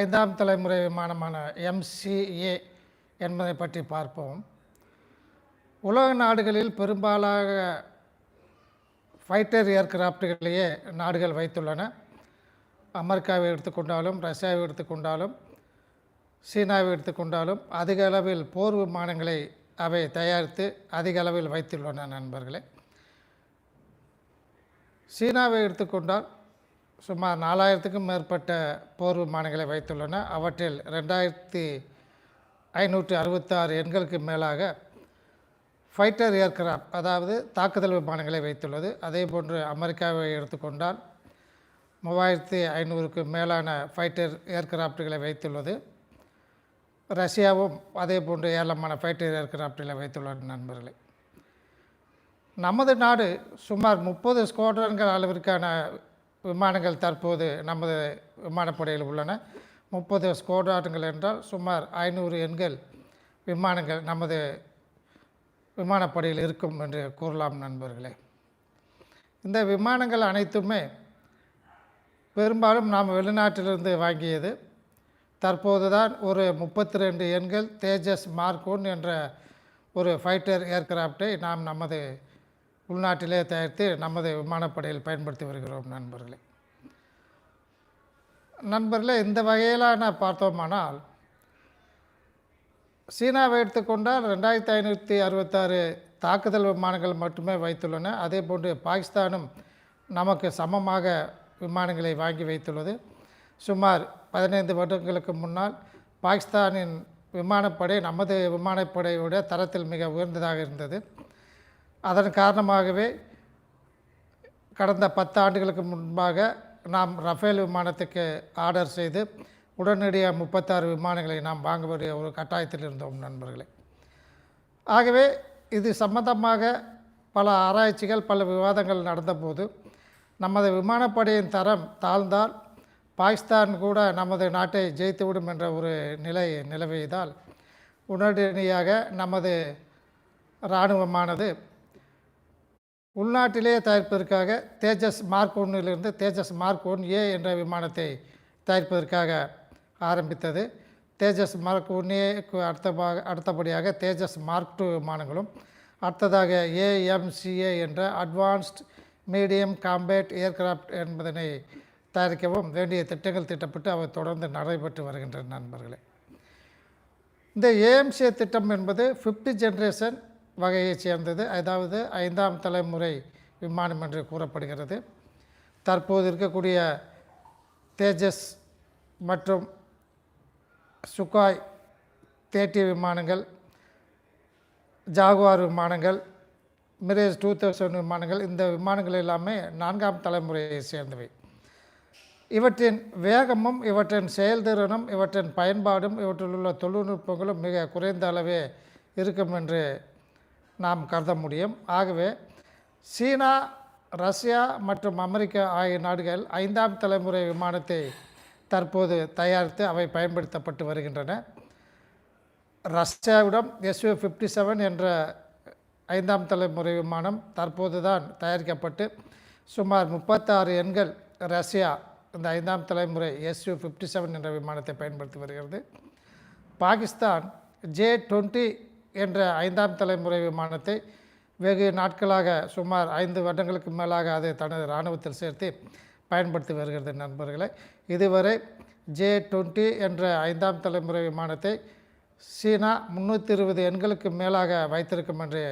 ஐந்தாம் தலைமுறை விமானமான எம்சிஏ என்பதை பற்றி பார்ப்போம். உலக நாடுகளில் பெரும்பாலாக ஃபைட்டர் ஏர்கிராஃப்ட்களையே நாடுகள் வைத்துள்ளன. அமெரிக்காவை எடுத்துக்கொண்டாலும் ரஷ்யாவை எடுத்துக்கொண்டாலும் சீனாவை எடுத்துக்கொண்டாலும் அதிக அளவில் போர் விமானங்களை அவை தயாரித்து அதிக அளவில் வைத்துள்ளன நண்பர்களே. சீனாவை எடுத்துக்கொண்டால் சுமார் நாலாயிரத்துக்கும் மேற்பட்ட போர் விமானங்களை வைத்துள்ளன. அவற்றில் ரெண்டாயிரத்தி ஐநூற்றி அறுபத்தாறு எண்களுக்கு மேலாக ஃபைட்டர் ஏர்கிராஃப்ட் அதாவது தாக்குதல் விமானங்களை வைத்துள்ளது. அதே போன்று அமெரிக்காவை எடுத்துக்கொண்டால் மூவாயிரத்தி ஐநூறுக்கு மேலான ஃபைட்டர் ஏர்கிராஃப்டுகளை வைத்துள்ளது. ரஷ்யாவும் அதே போன்று ஏராளமான ஃபைட்டர் ஏர்கிராஃப்டுகளை வைத்துள்ளது நண்பர்களே. நமது நாடு சுமார் முப்பது ஸ்குவாட்ரன்கள் அளவிற்கான விமானங்கள் தற்போது நமது விமானப்படையில் உள்ளன. முப்பது ஸ்குவாட்ரன்கள் என்றால் சுமார் ஐநூறு எண்கள் விமானங்கள் நமது விமானப்படையில் இருக்கும் என்று கூறலாம் நண்பர்களே. இந்த விமானங்கள் அனைத்துமே பெரும்பாலும் நாம் வெளிநாட்டிலிருந்து வாங்கியது. தற்போது தான் ஒரு முப்பத்தி ரெண்டு எண்கள் தேஜஸ் மார்க் ஒன் என்ற ஒரு ஃபைட்டர் ஏர்கிராஃப்டை நாம் நமது உள்நாட்டிலே தயாரித்து நமது விமானப்படையில் பயன்படுத்தி வருகிறோம் நண்பர்களே. நண்பர்களே இந்த வகையிலான பார்த்தோமானால் சீனாவை எடுத்துக்கொண்டால் ரெண்டாயிரத்தி ஐநூற்றி அறுபத்தாறு தாக்குதல் விமானங்கள் மட்டுமே வைத்துள்ளன. அதே போன்று பாகிஸ்தானும் நமக்கு சமமாக விமானங்களை வாங்கி வைத்துள்ளது. சுமார் பதினைந்து வருடங்களுக்கு முன்னால் பாகிஸ்தானின் விமானப்படை நமது விமானப்படையோட தரத்தில் மிக உயர்ந்ததாக இருந்தது. அதன் காரணமாகவே கடந்த பத்து ஆண்டுகளுக்கு முன்பாக நாம் ரஃபேல் விமானத்துக்கு ஆர்டர் செய்து உடனடியாக முப்பத்தாறு விமானங்களை நாம் வாங்க வேண்டிய ஒரு கட்டாயத்தில் இருந்தோம் நண்பர்களே. ஆகவே இது சம்பந்தமாக பல ஆராய்ச்சிகள் பல விவாதங்கள் நடந்தபோது நமது விமானப்படையின் தரம் தாழ்ந்தால் பாகிஸ்தான் கூட நமது நாட்டை ஜெயித்துவிடும் என்ற ஒரு நிலை நிலவியதால் உடனடியாக நமது இராணுவமானது உள்நாட்டிலேயே தயாரிப்பதற்காக தேஜஸ் மார்க் ஒன்றிலிருந்து தேஜஸ் மார்க் ஒன் ஏ என்ற விமானத்தை தயாரிப்பதற்காக ஆரம்பித்தது. தேஜஸ் மார்க் ஒன் ஏக்கு அடுத்தமாக அடுத்தபடியாக தேஜஸ் மார்க் டூ விமானங்களும் அடுத்ததாக ஏஎம்சிஏ என்ற அட்வான்ஸ்ட் மீடியம் காம்பேட் ஏர்கிராஃப்ட் என்பதனை தயாரிக்கவும் வேண்டிய திட்டங்கள் திட்டப்பட்டு அவை தொடர்ந்து நடைபெற்று வருகின்றன நண்பர்களே. இந்த ஏஎம்சிஏ திட்டம் என்பது ஃபிஃப்டி ஜென்ரேஷன் வகையைச் சேர்ந்தது. அதாவது ஐந்தாம் தலைமுறை விமானம் என்று கூறப்படுகிறது. தற்போது இருக்கக்கூடிய தேஜஸ் மற்றும் சுகாய் தேட்டி விமானங்கள் ஜாகுவார் விமானங்கள் மிரேஜ் டூ தௌசண்ட் விமானங்கள் இந்த விமானங்கள் எல்லாமே நான்காம் தலைமுறையை சேர்ந்தவை. இவற்றின் வேகமும் இவற்றின் செயல்திறனும் இவற்றின் பயன்பாடும் இவற்றில் உள்ள தொழில்நுட்பங்களும் மிக குறைந்த அளவே இருக்கும் என்று நாம் கருத முடியும். ஆகவே சீனா ரஷ்யா மற்றும் அமெரிக்கா ஆகிய நாடுகள் ஐந்தாம் தலைமுறை விமானத்தை தற்போது தயாரித்து அவை பயன்படுத்தப்பட்டு வருகின்றன. ரஷ்யாவிடம் எஸ்யூ ஃபிஃப்டி செவன் என்ற ஐந்தாம் தலைமுறை விமானம் தற்போது தான் தயாரிக்கப்பட்டு சுமார் முப்பத்தாறு எண்கள் ரஷ்யா இந்த ஐந்தாம் தலைமுறை எஸ்யூ ஃபிஃப்டி செவன் என்ற விமானத்தை பயன்படுத்தி வருகிறது. பாகிஸ்தான் ஜே டுவெண்ட்டி என்ற ஐந்தாம் தலைமுறை விமானத்தை வெகு நாட்களாக சுமார் ஐந்து வருடங்களுக்கு மேலாக அது தனது இராணுவத்தில் சேர்த்து பயன்படுத்தி வருகிறது நண்பர்களே. இதுவரை ஜே டுவெண்ட்டி என்ற ஐந்தாம் தலைமுறை விமானத்தை சீனா முந்நூற்றி இருபது எண்களுக்கு மேலாக வைத்திருக்கும் என்று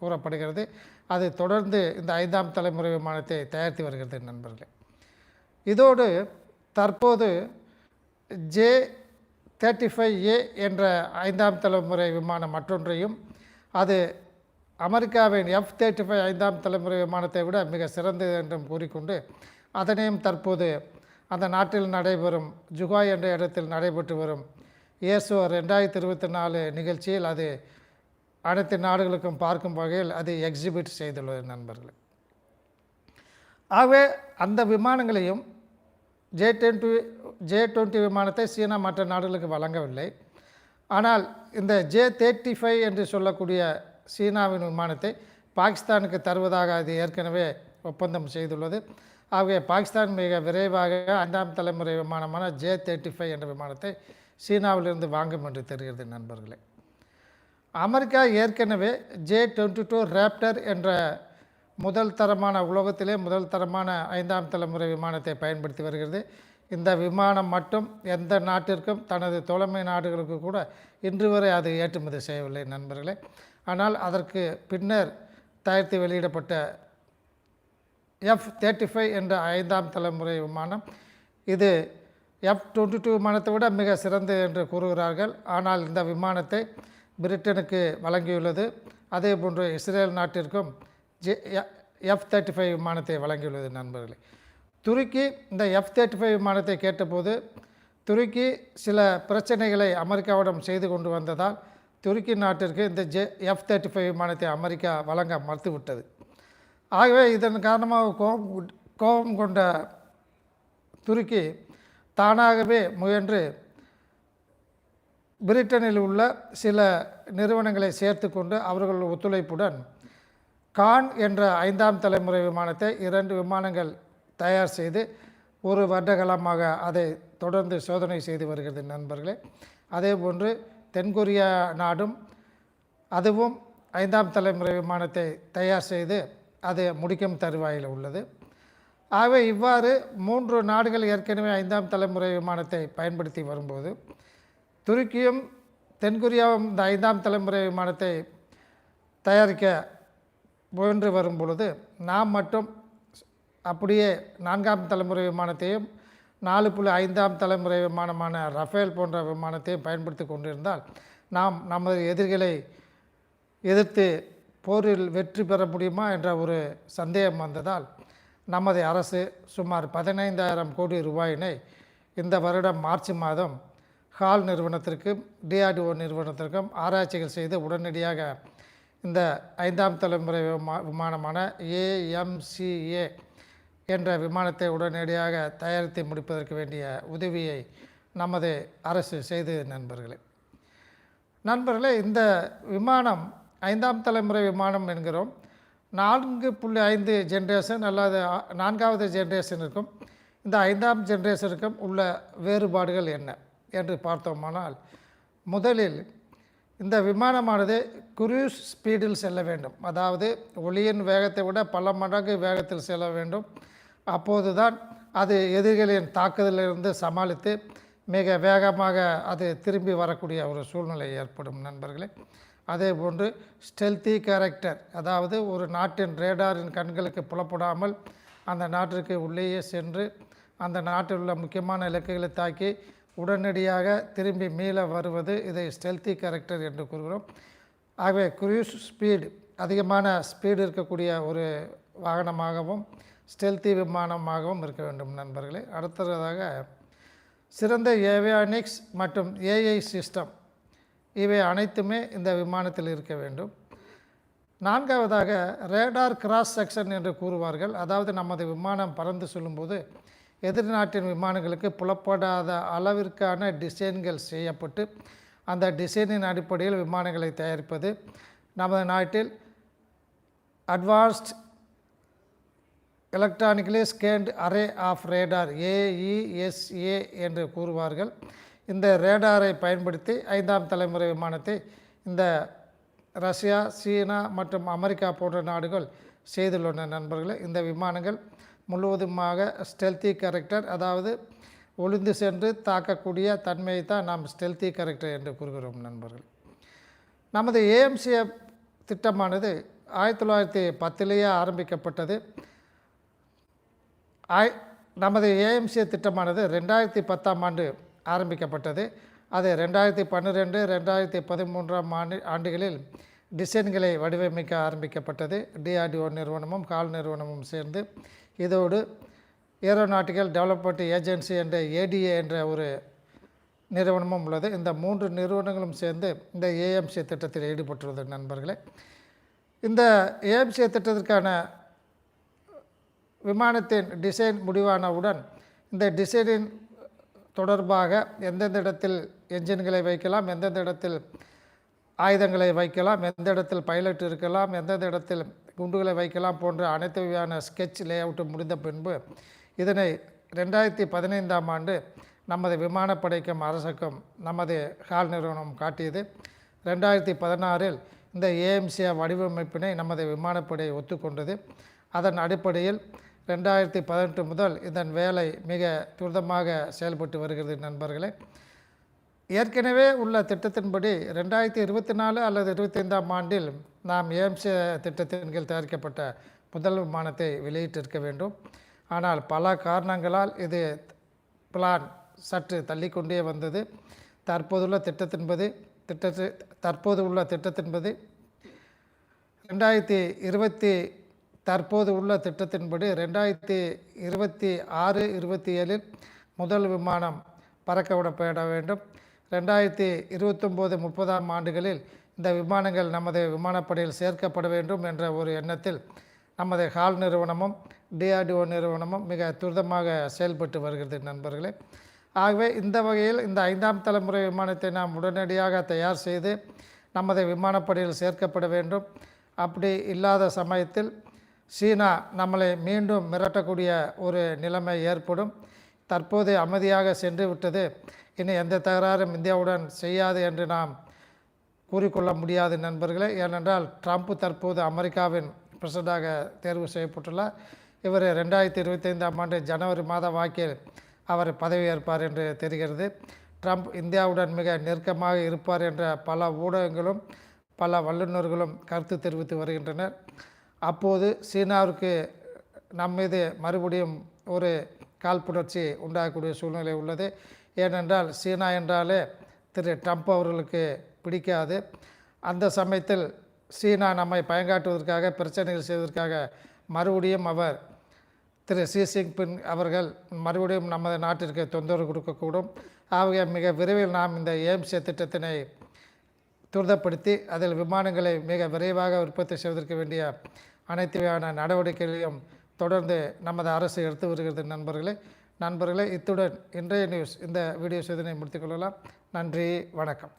கூறப்படுகிறது. அது தொடர்ந்து இந்த ஐந்தாம் தலைமுறை விமானத்தை தயாரித்து வருகிறது நண்பர்களே. இதோடு தற்போது ஜே தேர்ட்டி ஃபைவ் ஏ என்ற ஐந்தாம் தலைமுறை விமானம் மற்றொன்றையும் அது அமெரிக்காவின் எஃப் தேர்ட்டி ஃபைவ் ஐந்தாம் தலைமுறை விமானத்தை விட மிக சிறந்தது என்றும் கூறிக்கொண்டு அதனையும் தற்போது அந்த நாட்டில் நடைபெறும் ஜுகாய் என்ற இடத்தில் நடைபெற்று வரும் ஏசோ ரெண்டாயிரத்தி இருபத்தி நாலு நிகழ்ச்சியில் அது அனைத்து நாடுகளுக்கும் பார்க்கும் வகையில் அது எக்ஸிபிட் செய்துள்ளது நண்பர்களே. ஆகவே அந்த விமானங்களையும் J ten two J twenty விமானத்தை சீனா மற்ற நாடுகளுக்கு வழங்கவில்லை. ஆனால் இந்த ஜே தேர்ட்டி ஃபைவ் என்று சொல்லக்கூடிய சீனாவின் விமானத்தை பாகிஸ்தானுக்கு தருவதாக அது ஏற்கனவே ஒப்பந்தம் செய்துள்ளது. ஆகவே பாகிஸ்தான் மிக விரைவாக ஐந்தாம் தலைமுறை விமானமான ஜே தேர்ட்டி ஃபைவ் என்ற விமானத்தை சீனாவிலிருந்து வாங்கும் என்று தெரிகிறது நண்பர்களே. அமெரிக்கா ஏற்கனவே ஜே டுவெண்ட்டி டூ ரேப்டர் என்ற முதல் தரமான உலகத்திலே முதல் தரமான ஐந்தாம் தலைமுறை விமானத்தை பயன்படுத்தி வருகிறது. இந்த விமானம் மட்டும் எந்த நாட்டிற்கும் தனது தொலைமை நாடுகளுக்கு கூட இன்று வரை அது ஏற்றுமதி செய்யவில்லை நண்பர்களே. ஆனால் அதற்கு பின்னர் தயாரித்து வெளியிடப்பட்ட எஃப் தேர்ட்டி ஃபைவ் என்ற ஐந்தாம் தலைமுறை விமானம். இது எஃப் டுவெண்ட்டி டூ விமானத்தை விட மிக சிறந்தது என்று கூறுகிறார்கள். ஆனால் இந்த விமானத்தை பிரிட்டனுக்கு வழங்கியுள்ளது. அதே போன்று இஸ்ரேல் நாட்டிற்கும் ஜே எஃப் தேர்ட்டி ஃபைவ் விமானத்தை வழங்கியுள்ளது நண்பர்களே. துருக்கி இந்த எஃப் தேர்ட்டி ஃபைவ் விமானத்தை கேட்டபோது துருக்கி சில பிரச்சனைகளை அமெரிக்காவிடம் செய்து கொண்டு வந்ததால் துருக்கி நாட்டிற்கு இந்த ஜே எஃப் தேர்ட்டி ஃபைவ் விமானத்தை அமெரிக்கா வழங்க மறுத்துவிட்டது. ஆகவே இதன் காரணமாக கோபம் கோபம் கொண்ட துருக்கி தானாகவே முயன்று பிரிட்டனில் உள்ள சில நிறுவனங்களை சேர்த்து கொண்டு அவர்கள் ஒத்துழைப்புடன் கான் என்ற ஐந்தாம் தலைமுறை விமானத்தை இரண்டு விமானங்கள் தயார் செய்து ஒரு வருடகாலமாக அதை தொடர்ந்து சோதனை செய்து வருகிறது நண்பர்களே. அதேபோன்று தென்கொரியா நாடும் அதுவும் ஐந்தாம் தலைமுறை விமானத்தை தயார் செய்து அது முடிக்கும் தருவாயில் உள்ளது. ஆகவே இவ்வாறு மூன்று நாடுகள் ஏற்கனவே ஐந்தாம் தலைமுறை விமானத்தை பயன்படுத்தி வரும்போது துருக்கியும் தென்கொரியாவும் இந்த ஐந்தாம் தலைமுறை விமானத்தை தயாரிக்க முயன்று வரும் பொழுது நாம் மட்டும் அப்படியே நான்காம் தலைமுறை விமானத்தையும் நாலு புள்ளி ஐந்தாம் தலைமுறை விமானமான ரஃபேல் போன்ற விமானத்தையும் பயன்படுத்தி கொண்டிருந்தால் நாம் நமது எதிரிகளை எதிர்த்து போரில் வெற்றி பெற முடியுமா என்ற ஒரு சந்தேகம் வந்ததால் நமது அரசு சுமார் பதினைந்தாயிரம் கோடி ரூபாயினை இந்த வருடம் மார்ச் மாதம் ஹால் நிறுவனத்திற்கும் டிஆர்டிஓ நிறுவனத்திற்கும் ஆராய்ச்சிகள் செய்து உடனடியாக இந்த ஐந்தாம் தலைமுறை விமா விமானமான ஏஎம்சிஏ என்ற விமானத்தை உடனடியாக தயாரித்து முடிப்பதற்கு வேண்டிய உதவியை நமது அரசு செய்து நண்பர்களே. நண்பர்களே இந்த விமானம் ஐந்தாம் தலைமுறை விமானம் என்கிறோம். நான்கு புள்ளி ஐந்து ஜென்ரேஷன் அல்லது நான்காவது ஜென்ரேஷனுக்கும் இந்த ஐந்தாம் ஜென்ரேஷனுக்கும் உள்ள வேறுபாடுகள் என்ன என்று பார்த்தோமானால் முதலில் இந்த விமானமானது குரூஸ் ஸ்பீடில் செல்ல வேண்டும். அதாவது ஒளியின் வேகத்தை விட பல மடங்கு வேகத்தில் செல்ல வேண்டும். அப்போதுதான் அது எதிரிகளின் தாக்குதலிலிருந்து சமாளித்து மிக வேகமாக அது திரும்பி வரக்கூடிய ஒரு சூழ்நிலை ஏற்படும் நண்பர்களே. அதே போன்று ஸ்டெல்தி கேரக்டர் அதாவது ஒரு நாட்டின் ரேடாரின் கண்களுக்கு புலப்படாமல் அந்த நாட்டிற்கு உள்ளேயே சென்று அந்த நாட்டில் உள்ள முக்கியமான இலக்குகளை தாக்கி உடனடியாக திரும்பி மீள வருவது இதை ஸ்டெல்தி கேரக்டர் என்று கூறுகிறோம். ஆகவே குரூஸ் ஸ்பீடு அதிகமான ஸ்பீடு இருக்கக்கூடிய ஒரு வாகனமாகவும் ஸ்டெல்தி விமானமாகவும் இருக்க வேண்டும் நண்பர்களே. அடுத்ததாக சிறந்த ஏவியானிக்ஸ் மற்றும் ஏஐ சிஸ்டம். இவை அனைத்துமே இந்த விமானத்தில் இருக்க வேண்டும். நான்காவதாக ரேடார் கிராஸ் செக்ஷன் என்று கூறுவார்கள். அதாவது நமது விமானம் பறந்து செல்லும்போது எதிர்நாட்டின் விமானங்களுக்கு புலப்படாத அளவிற்கான டிசைன்கள் செய்யப்பட்டு அந்த டிசைனின் அடிப்படையில் விமானங்களை தயாரிப்பது நமது நாட்டில் advanced electronically scanned array of radar AESA என்று கூறுவார்கள். இந்த ரேடாரை பயன்படுத்தி ஐந்தாம் தலைமுறை விமானத்தை இந்த ரஷ்யா சீனா மற்றும் அமெரிக்கா போன்ற நாடுகள் செய்துள்ளன. நண்பர்களே இந்த விமானங்கள் முழுவதுமாக ஸ்டெல்தி கேரக்டர் அதாவது ஒளிந்து சென்று தாக்கக்கூடிய தன்மையை தான் நாம் ஸ்டெல்தி கேரக்டர் என்று கூறுகிறோம் நண்பர்கள். நமது ஏஎம்சிஎஃப் திட்டமானது ஆயிரத்தி தொள்ளாயிரத்தி பத்திலேயே ஆரம்பிக்கப்பட்டது. ஆய் நமது ஏஎம்சி திட்டமானது ரெண்டாயிரத்தி பத்தாம் ஆண்டு ஆரம்பிக்கப்பட்டது. அது ரெண்டாயிரத்தி பன்னிரெண்டு ரெண்டாயிரத்தி பதிமூன்றாம் ஆண்டு ஆண்டுகளில் டிசைன்களை வடிவமைக்க ஆரம்பிக்கப்பட்டது. டிஆர்டிஓ நிறுவனமும் கால் நிறுவனமும் சேர்ந்து இதோடு ஏரோநாட்டிக்கல் டெவலப்மெண்ட் ஏஜென்சி என்ற ஏடிஏ என்ற ஒரு நிறுவனமும் உள்ளது. இந்த மூன்று நிறுவனங்களும் சேர்ந்து இந்த ஏஎம்சி திட்டத்தில் ஈடுபட்டுள்ளது நண்பர்களே. இந்த ஏஎம்சி திட்டத்திற்கான விமானத்தின் டிசைன் முடிவானவுடன் இந்த டிசைனின் தொடர்பாக எந்தெந்த இடத்தில் என்ஜின்களை வைக்கலாம் எந்தெந்த இடத்தில் ஆயுதங்களை வைக்கலாம் எந்த இடத்தில் பைலட் இருக்கலாம் எந்தெந்த இடத்தில் குண்டுகளை வைக்கலாம் போன்ற அனைத்து வகையான ஸ்கெட்ச் லேஅவுட்டு முடிந்த பின்பு இதனை ரெண்டாயிரத்தி பதினைந்தாம் ஆண்டு நமது விமானப்படைக்கும் அரசுக்கும் நமது ஹால் நிறுவனம் காட்டியது. ரெண்டாயிரத்தி பதினாறில் இந்த ஏஎம்சிஆ வடிவமைப்பினை நமது விமானப்படை ஒத்துக்கொண்டது. அதன் அடிப்படையில் ரெண்டாயிரத்தி பதினெட்டு முதல் இதன் வேலை மிக துரிதமாக செயல்பட்டு வருகிறது நண்பர்களே. ஏற்கனவே உள்ள திட்டத்தின்படி ரெண்டாயிரத்தி இருபத்தி நாலு அல்லது இருபத்தைந்தாம் ஆண்டில் நாம் ஏம்சி திட்டத்தின் கீழ் தயாரிக்கப்பட்ட முதல் விமானத்தை வெளியிட்டிருக்க வேண்டும். ஆனால் பல காரணங்களால் இது பிளான் சற்று தள்ளிக்கொண்டே வந்தது. தற்போதுள்ள திட்டத்தின்பது திட்டத்து தற்போது உள்ள திட்டத்தின்பது ரெண்டாயிரத்தி இருபத்தி தற்போது உள்ள திட்டத்தின்படி ரெண்டாயிரத்தி இருபத்தி ஆறு இருபத்தி ஏழில் முதல் விமானம் பறக்க விடப்பட வேண்டும். ரெண்டாயிரத்தி இருபத்தொம்போது முப்பதாம் ஆண்டுகளில் இந்த விமானங்கள் நமது விமானப்படையில் சேர்க்கப்பட வேண்டும் என்ற ஒரு எண்ணத்தில் நமது ஹால் நிறுவனமும் டிஆர்டிஓ நிறுவனமும் மிக துரிதமாக செயல்பட்டு வருகிறது நண்பர்களே. ஆகவே இந்த வகையில் இந்த ஐந்தாம் தலைமுறை விமானத்தை நாம் உடனடியாக தயார் செய்து நமது விமானப்படையில் சேர்க்கப்பட வேண்டும். அப்படி இல்லாத சமயத்தில் சீனா நம்மளை மீண்டும் மிரட்டக்கூடிய ஒரு நிலைமை ஏற்படும். தற்போது அமைதியாக சென்று விட்டது. இனி எந்த தகராறும் இந்தியாவுடன் செய்யாது என்று நாம் கூறிக்கொள்ள முடியாது நண்பர்களே. ஏனென்றால் ட்ரம்ப் தற்போது அமெரிக்காவின் பிரசிடண்டாக தேர்வு செய்யப்பட்டுள்ளார். இவர் ரெண்டாயிரத்தி இருபத்தைந்தாம் ஆண்டு ஜனவரி மாத வாக்கில் அவர் பதவியேற்பார் என்று தெரிகிறது. ட்ரம்ப் இந்தியாவுடன் மிக நெருக்கமாக இருப்பார் என்ற பல ஊடகங்களும் பல வல்லுநர்களும் கருத்து தெரிவித்து வருகின்றனர். அப்போது சீனாவிற்கு நம் மீது மறுபடியும் ஒரு காழ்ப்புணர்ச்சி உண்டாகக்கூடிய சூழ்நிலை உள்ளது. ஏனென்றால் சீனா என்றாலே திரு ட்ரம்ப் அவர்களுக்கு பிடிக்காது. அந்த சமயத்தில் சீனா நம்மை பயங்காட்டுவதற்காக பிரச்சனைகள் செய்வதற்காக மறுபடியும் அவர் திரு ஷி ஜின்பிங் அவர்கள் மறுபடியும் நமது நாட்டிற்கு தொந்தரவு கொடுக்கக்கூடும். ஆகிய மிக விரைவில் நாம் இந்த ஏம்சிய திட்டத்தினை துரிதப்படுத்தி அதில் விமானங்களை மிக விரைவாக உற்பத்தி செய்வதற்கு வேண்டிய அனைத்து வகையான நடவடிக்கைகளையும் தொடர்ந்து நமது அரசு எடுத்து வருகிறது நண்பர்களே. நண்பர்களே இத்துடன் இன்றைய நியூஸ் இந்த வீடியோ முடித்துக் முடித்துக்கொள்ளலாம் நன்றி வணக்கம்.